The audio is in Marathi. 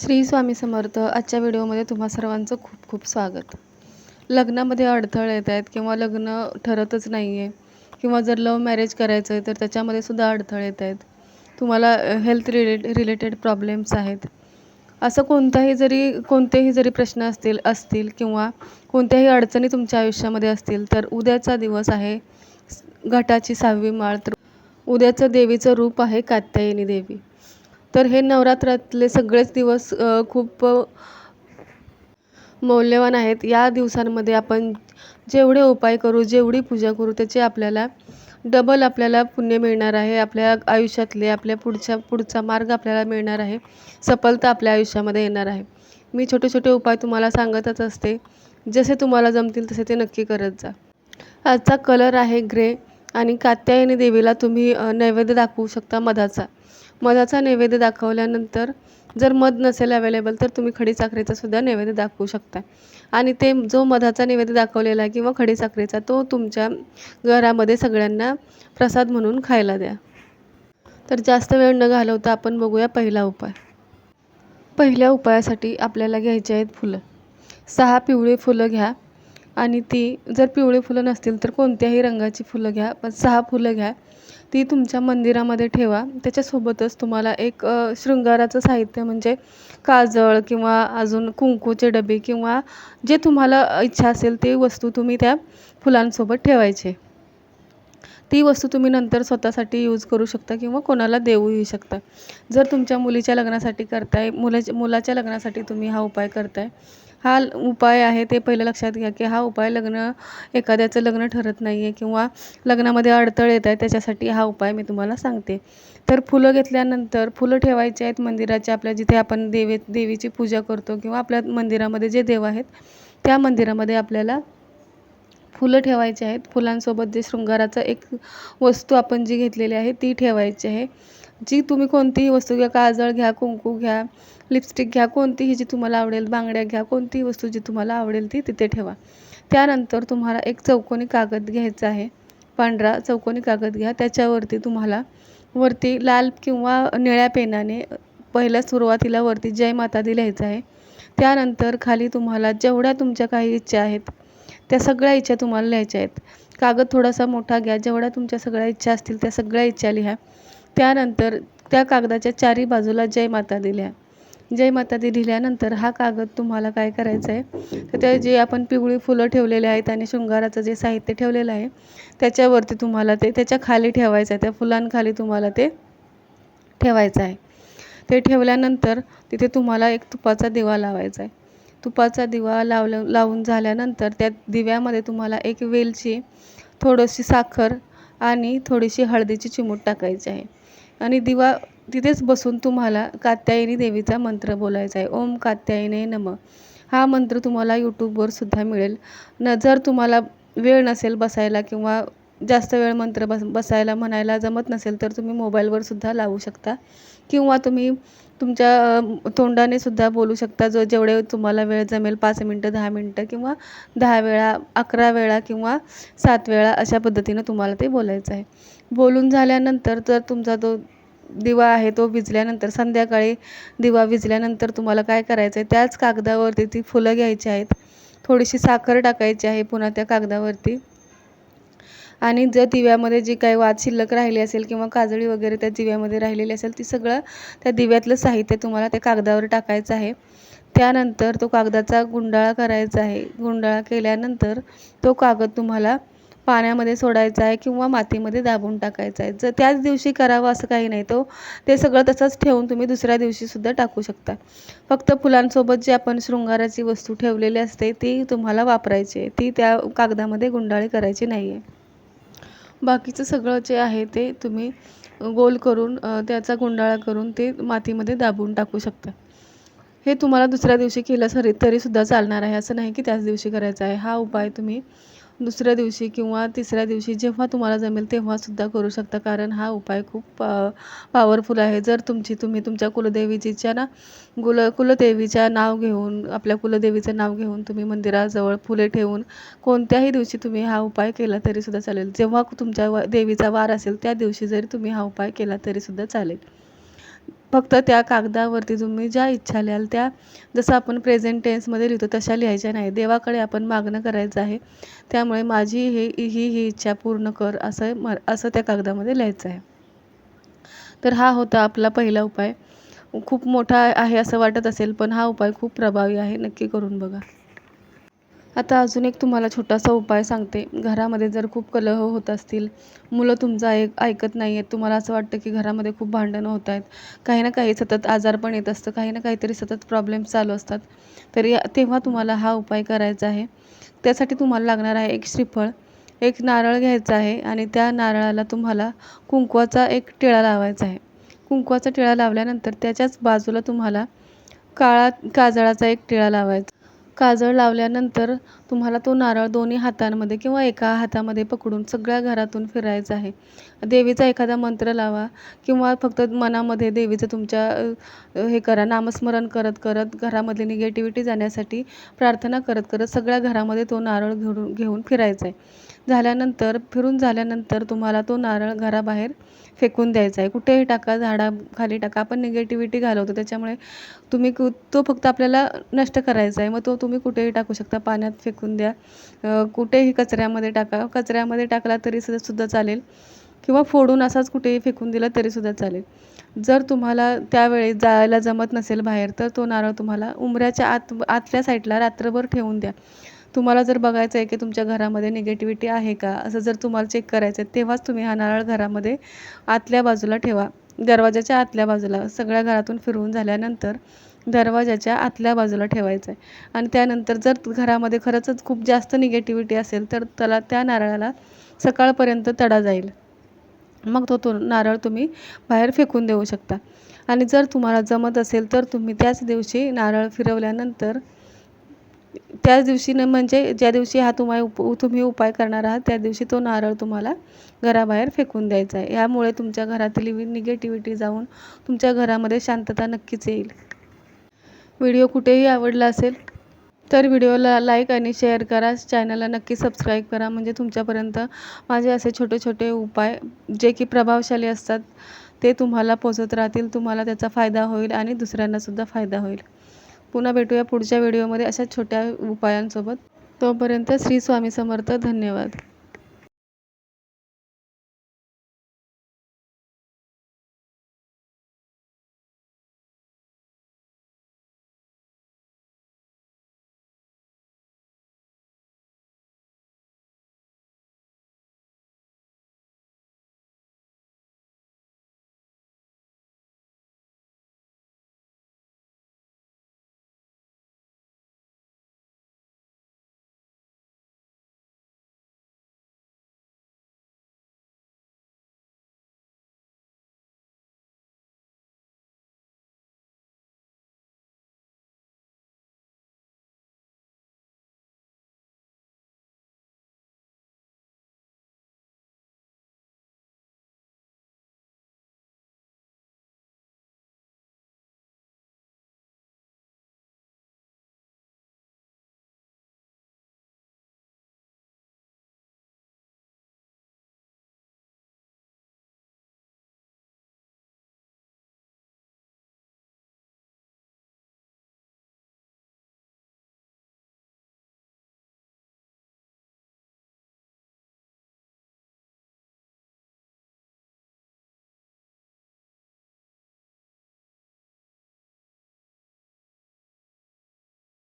श्री स्वामी समर्थ आजच्या व्हिडिओमध्ये तुम्हा सर्वांचं खूप खूप स्वागत. लग्नामध्ये अडथळे येत आहेत किंवा लग्न ठरतच नाही आहे किंवा जर लव्ह मॅरेज करायचं आहे तर त्याच्यामध्ये सुद्धा अडथळे येत आहेत. तुम्हाला हेल्थ रिलेट रिलेटेड प्रॉब्लेम्स आहेत. असं कोणताही जरी कोणतेही जरी प्रश्न असतील असतील किंवा कोणत्याही अडचणी तुमच्या आयुष्यामध्ये असतील तर उद्याचा दिवस आहे घटाची सहावी माळ. तर उद्याचं देवीचं रूप आहे कात्यायनी देवी. तर हे नवरात्रातले सगळेच दिवस खूप मौल्यवान आहेत. या दिवसांमध्ये आपण जेवढे उपाय करू जेवढी पूजा करू त्याचे आपल्याला डबल आपल्याला पुण्य मिळणार आहे. आपल्या आयुष्यातले आपल्या पुढच्या पुढचा मार्ग आपल्याला मिळणार आहे. सफलता आपल्या आयुष्यामध्ये येणार आहे. मी छोटे छोटे उपाय तुम्हाला सांगतच असते. जसे तुम्हाला जमतील तसे ते नक्की करत जा. आजचा कलर आहे ग्रे आणि कात्यायनी देवीला तुम्ही नैवेद्य दाखवू शकता मधाचा. मधाचा नैवेद्य दाखवल्यानंतर जर मध नसेल अवेलेबल तर तुम्ही खडीसाखरेचा सुद्धा नैवेद्य दाखवू शकता. आणि ते जो मधाचा नैवेद्य दाखवलेला आहे किंवा खडीसाखरेचा तो तुमच्या घरामध्ये सगळ्यांना प्रसाद म्हणून खायला द्या. तर जास्त वेळ न घालवता आपण बघूया पहिला उपाय. पहिल्या उपायासाठी आपल्याला घ्यायची आहेत फुलं. सहा पिवळी फुलं घ्या. आणि ती जर पिवळी फुलं नसतील तर कोणत्याही रंगाची फुलं घ्या पण सहा फुलं घ्या. ती तुमच्या मंदिरामध्ये ठेवा. त्याच्यासोबतच तुम्हाला एक शृंगाराचं साहित्य म्हणजे काजळ किंवा अजून कुंकूचे डबे किंवा जे तुम्हाला इच्छा असेल ते वस्तू तुम्ही त्या फुलांसोबत ठेवायचे. ती वस्तू तुम्ही नंतर स्वतःसाठी यूज करू शकता किंवा कोणाला देऊही शकता. जर तुमच्या मुलीच्या लग्नासाठी करताय मुलाच्या मुलाच्या लग्नासाठी तुम्ही हा उपाय करताय हा ल- उपाय आहे ते पहिलं लक्षात घ्या की हा उपाय लग्न एखाद्याचं लग्न ठरत नाही आहे किंवा लग्नामध्ये अडथळे येत आहे त्याच्यासाठी हा उपाय मी तुम्हाला सांगते. तर फुलं घेतल्यानंतर फुलं ठेवायची आहेत मंदिराच्या आपल्या जिथे आपण देवे देवीची पूजा करतो किंवा आपल्या मंदिरामध्ये जे देव आहेत त्या मंदिरामध्ये आपल्याला फुलं ठेवायची आहेत. फुलांसोबत जे शृंगाराचं एक वस्तू आपण जी घेतलेली आहे ती ठेवायची आहे. जी तुम्ही कोणतीही वस्तू घ्या काजळ घ्या कुंकू घ्या लिपस्टिक घ्या कोणतीही जी तुम्हाला आवडेल बांगड्या घ्या कोणतीही वस्तू जी तुम्हाला आवडेल ती तिथे ठेवा. त्यानंतर तुम्हाला एक चौकोनी कागद घ्यायचा आहे. पांढरा चौकोनी कागद घ्या. त्याच्यावरती तुम्हाला वरती लाल किंवा निळ्या पेनाने पहिल्या सुरुवातीला वरती जय माता दी लिहायचं आहे. त्यानंतर खाली तुम्हाला जेवढ्या तुमच्या काही इच्छा आहेत त्या सगळ्या इच्छा तुम्हाला लिहायच्या आहेत. कागद थोडासा मोठा घ्या. जेवढ्या तुमच्या सगळ्या इच्छा असतील त्या सगळ्या इच्छा लिहा. त्यानंतर त्या कागदाच्या चारी बाजूला जय माता दिल्या. जय माता दी लिहिल्यानंतर हा कागद तुम्हाला काय करायचं आहे? तर ते जे आपण पिवळी फुलं ठेवलेले आहेत आणि शृंगाराचं जे साहित्य ठेवलेलं आहे त्याच्यावरती तुम्हाला ते त्याच्याखाली ठेवायचं आहे. त्या फुलांखाली तुम्हाला ते ठेवायचं आहे. ते ठेवल्यानंतर तिथे तुम्हाला एक तुपाचा दिवा लावायचा आहे. तुपाचा दिवा लावल्या लावून झाल्यानंतर त्या दिव्यामध्ये तुम्हाला एक वेलची थोडीशी साखर आणि थोडीशी हळदीची चिमूट टाकायची आहे. आणि दिवा तिथेच बसून तुम्हाला कात्यायनी देवीचा मंत्र बोलायचा आहे. ओम कात्यायने नम. हा मंत्र तुम्हाला यूट्यूबवर सुद्धा मिळेल. न जर तुम्हाला वेळ नसेल बसायला किंवा जास्त वेळ मंत्र बस बसायला म्हणायला जमत नसेल तर तुम्ही मोबाईलवर सुद्धा लावू शकता. किंवा तुम्ही तुमच्या तोंडाने सुद्धा बोलू शकता. जो जेवढे तुम्हाला वेळ जमेल पाच मिनटं दहा मिनटं किंवा दहा वेळा अकरा वेळा किंवा सात वेळा अशा पद्धतीनं तुम्हाला ते बोलायचं आहे. बोलून झाल्यानंतर तर तुमचा तो दिवा आहे तो विजल्यानंतर संध्याकाळी दिवा विजल्यानंतर तुम्हाला काय करायचं आहे? त्याच कागदावरती ती फुलं घ्यायची आहेत. थोडीशी साखर टाकायची आहे पुन्हा त्या कागदावरती. आणि जर दिव्यामध्ये जी काही वाद शिल्लक राहिली असेल किंवा काजळी वगैरे त्या दिव्यामध्ये राहिलेली असेल ती सगळं त्या दिव्यातलं साहित्य तुम्हाला त्या कागदावर टाकायचं आहे. त्यानंतर तो कागदाचा गुंडाळा करायचा आहे. गुंडाळा केल्यानंतर तो कागद तुम्हाला पाण्यामध्ये सोडायचा आहे किंवा मातीमध्ये दाबून टाकायचा आहे. जर त्याच दिवशी करावं असं काही नाही तो ते सगळं तसंच ठेवून तुम्ही दुसऱ्या दिवशीसुद्धा टाकू शकता. फक्त फुलांसोबत जी आपण शृंगाराची वस्तू ठेवलेली असते ती तुम्हाला वापरायची आहे. ती त्या कागदामध्ये गुंडाळी करायची नाही आहे बाकीचं सगळं जे आहे ते तुम्ही गोल करून त्याचा गुंडाळा करून ते मातीमध्ये दाबून टाकू शकता. हे तुम्हाला दुसऱ्या दिवशी केलं सरी तरीसुद्धा चालणार आहे. असं नाही की त्याच दिवशी करायचा आहे. हा उपाय तुम्ही दुसऱ्या दिवशी किंवा तिसऱ्या दिवशी जेव्हा तुम्हाला जमेल तेव्हासुद्धा करू शकता. कारण हा उपाय खूप पॉवरफुल आहे. जर तुमची तुम्ही तुमच्या कुलदेवीजीच्या ना कुल कुलदेवीच्या नाव घेऊन आपल्या कुलदेवीचं नाव घेऊन तुम्ही मंदिराजवळ फुले ठेवून कोणत्याही दिवशी तुम्ही हा उपाय केला तरीसुद्धा चालेल. जेव्हा तुमच्या देवीचा वार असेल त्या दिवशी जरी तुम्ही हा उपाय केला तरीसुद्धा चालेल. फक्त त्या कागदावरती तुम्ही ज्या इच्छा लिहाल त्या जसं आपण प्रेझेंट टेन्समध्ये लिहितो तशा लिहायच्या नाही. देवाकडे आपण मागणं करायचं आहे. त्यामुळे माझी हे ही ही इच्छा पूर्ण कर असं म असं त्या कागदामध्ये लिहायचं आहे. तर हा होता आपला पहिला उपाय. खूप मोठा आहे असं वाटत असेल पण हा उपाय खूप प्रभावी आहे. नक्की करून बघा. आता अजून एक तुम्हाला छोटासा उपाय सांगते. घरामध्ये जर खूप कलह होत असतील मुलं तुमचं ऐक ऐकत नाही आहेत तुम्हाला असं वाटतं की घरामध्ये खूप भांडणं होत आहेत. काही ना काही सतत आजार पण येत असतं काही ना काहीतरी सतत प्रॉब्लेम्स चालू असतात. तर तेव्हा तुम्हाला हा उपाय करायचा आहे. त्यासाठी तुम्हाला लागणार आहे एक श्रीफळ एक नारळ घ्यायचा आहे आणि त्या नारळाला तुम्हाला कुंकवाचा एक टिळा लावायचा आहे. कुंकवाचा टिळा लावल्यानंतर त्याच्याच बाजूला तुम्हाला काळा काजळाचा एक टिळा लावायचा. काजळ लावल्यानंतर तुम्हाला तो नारळ दोन्ही हातांमध्ये किंवा एका हातामध्ये पकडून सगळ्या घरातून फिरायचं आहे. देवीचा एखादा मंत्र लावा किंवा फक्त मनामध्ये देवीचं तुमच्या हे करा नामस्मरण करत करत घरामधली निगेटिव्हिटी जाण्यासाठी प्रार्थना करत करत सगळ्या घरामध्ये तो नारळ घेऊन घेऊन फिरायचा आहे. झाल्यानंतर फिरून झाल्यानंतर तुम्हाला तो नारळ घराबाहेर फेकून द्यायचा आहे. कुठेही टाका झाडाखाली टाका. आपण निगेटिव्हिटी घालवतो त्याच्यामुळे तुम्ही कु तो फक्त आपल्याला नष्ट करायचा आहे. मग तो तुम्ही कुठेही टाकू शकता. पाण्यात फेकून फेकून द्या. कुठेही कचऱ्यामध्ये टाका. कचऱ्यामध्ये टाकला तरी सुद्धा सुद्धा चालेल. किंवा फोडून असाच कुठेही फेकून दिला तरीसुद्धा चालेल. जर तुम्हाला त्यावेळी जायला जमत नसेल बाहेर तर तो नारळ तुम्हाला उंबऱ्याच्या आत आतल्या साईडला रात्रभर ठेवून द्या. तुम्हाला जर बघायचं आहे की तुमच्या घरामध्ये निगेटिव्हिटी आहे का असं जर तुम्हाला चेक करायचं आहे तेव्हाच तुम्ही हा नारळ घरामध्ये आतल्या बाजूला ठेवा. दरवाजाच्या आतल्या बाजूला. सगळ्या घरातून फिरवून झाल्यानंतर दरवाजाच्या आतल्या बाजूला ठेवायचं आहे आणि त्यानंतर जर घरामध्ये खरंचच खूप जास्त निगेटिव्हिटी असेल तर त्याला त्या नारळाला सकाळपर्यंत तडा जाईल. मग तो तो नारळ तुम्ही बाहेर फेकून देऊ शकता. आणि जर तुम्हाला जमत असेल तर तुम्ही त्याच दिवशी नारळ फिरवल्यानंतर त्याच दिवशी न म्हणजे ज्या दिवशी हा तुम्हा उप तुम्ही उपाय करणार आहात त्या दिवशी तो नारळ तुम्हाला घराबाहेर फेकून द्यायचा आहे यामुळे तुमच्या घरातील निगेटिव्हिटी जाऊन तुमच्या घरामध्ये शांतता नक्कीच येईल. व्हिडिओ कुठेही आवडला असेल तर व्हिडिओला लाईक आणि शेअर करा. चॅनलला नक्की सबस्क्राईब करा. म्हणजे तुमच्यापर्यंत माझे असे छोटे छोटे उपाय जे की प्रभावशाली असतात ते तुम्हाला पोचत राहतील. तुम्हाला त्याचा फायदा होईल आणि दुसऱ्यांनासुद्धा फायदा होईल. पुन्हा भेटूया पुढच्या व्हिडिओमध्ये अशा छोट्या उपायांसोबत. तोपर्यंत श्री स्वामी समर्थ. धन्यवाद.